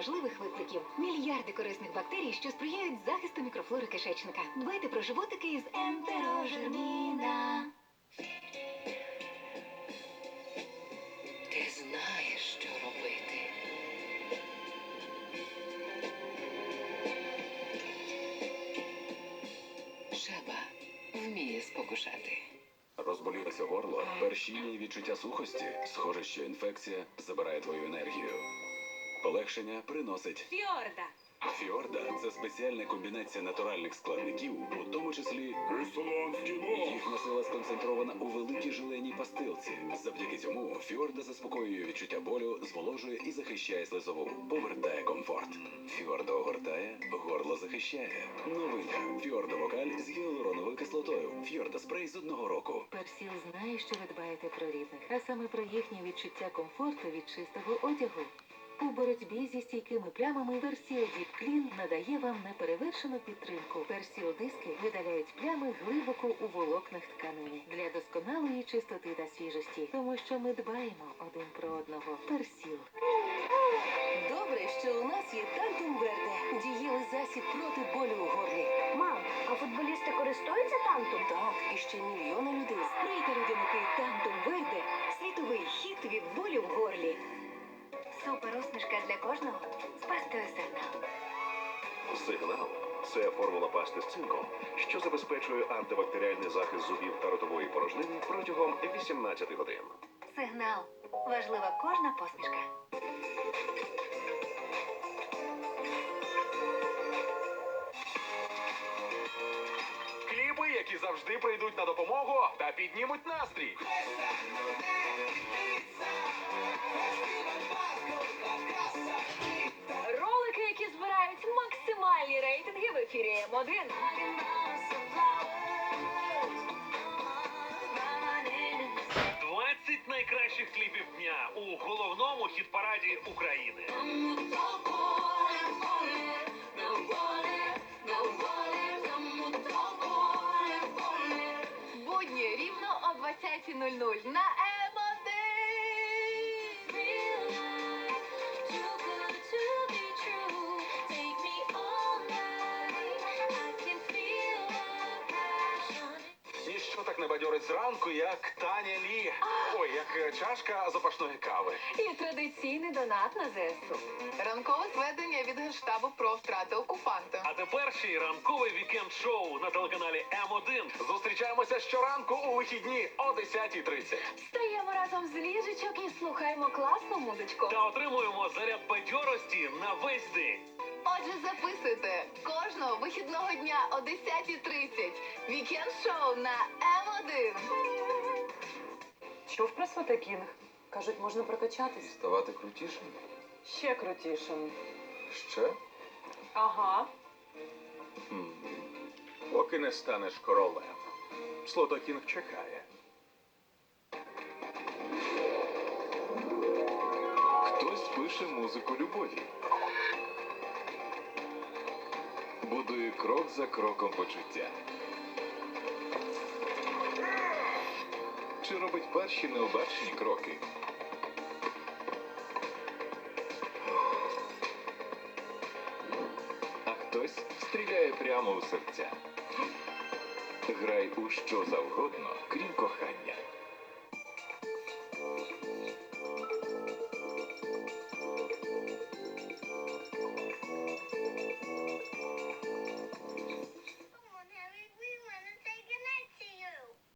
можливих викликів. Мільярди корисних бактерій, що сприяють захисту мікрофлори кишечника. Дбайте про животики із ентерожерміна. Ти знаєш, що робити. Шаба вміє спокушати. Розболілося горло, першіння і відчуття сухості. Схоже, що інфекція забирає твою енергію. Полегшення приносить Фіорда. Фіорда це спеціальна комбінація натуральних складників, у тому числі їхня сила сконцентрована у великій жиленій пастилці. Завдяки цьому Фіорда заспокоює відчуття болю, зволожує і захищає слизову. Повертає комфорт. Фіорда огортає, горло захищає. Новинка Фіорда Вокаль з гіалуроновою кислотою. Фіорда спрей з одного року. Персіл знає, що ви дбаєте про рідних, а саме про їхнє відчуття комфорту від чистого одягу. У боротьбі зі стійкими плямами Персіл Діп Клін надає вам неперевершену підтримку. Персіл диски видаляють плями глибоко у волокнах тканини для досконалої чистоти та свіжості, тому що ми дбаємо один про одного. Персіл. Добре, що у нас є Тантум Верде. Дієвий засіб проти болю у горлі. Мам, а футболісти користуються тантом? Так, і ще мільйони людей. Сприйте людяники Тантум Верде. Сигнал це формула пасти з цинком, що забезпечує антибактеріальний захист зубів та ротової порожнини протягом 18 годин. Сигнал. Важлива кожна посмішка. Кліпи, які завжди прийдуть на допомогу та піднімуть настрій. М1. Двадцять найкращих кліпів дня у головному хіт-параді України. Будні рівно о 20.00 на не бадьорить зранку, як Таня Лі. Ой, як е, чашка запашної кави. І традиційний донат на ЗСУ. Ранкове зведення від генштабу про втрати окупанта. А тепер ще й ранкове вікенд-шоу на телеканалі М1. Зустрічаємося щоранку у вихідні о 10.30. Стаємо разом з ліжечок і слухаємо класну музичку. Та отримуємо заряд бадьорості на весь день. Отже, записуйте кожного вихідного дня о 10.30. Вікенд шоу на М1. Чув про Сватакінг? Кажуть, можна прокачатись. Ставати крутішим? Ще крутішим. Ще? Ага. Поки не станеш королем. Слотокінг чекає. Хтось пише музику любові. Будує крок за кроком почуття. Чи робить перші необачні кроки? А хтось стріляє прямо у серця. Грай у що завгодно.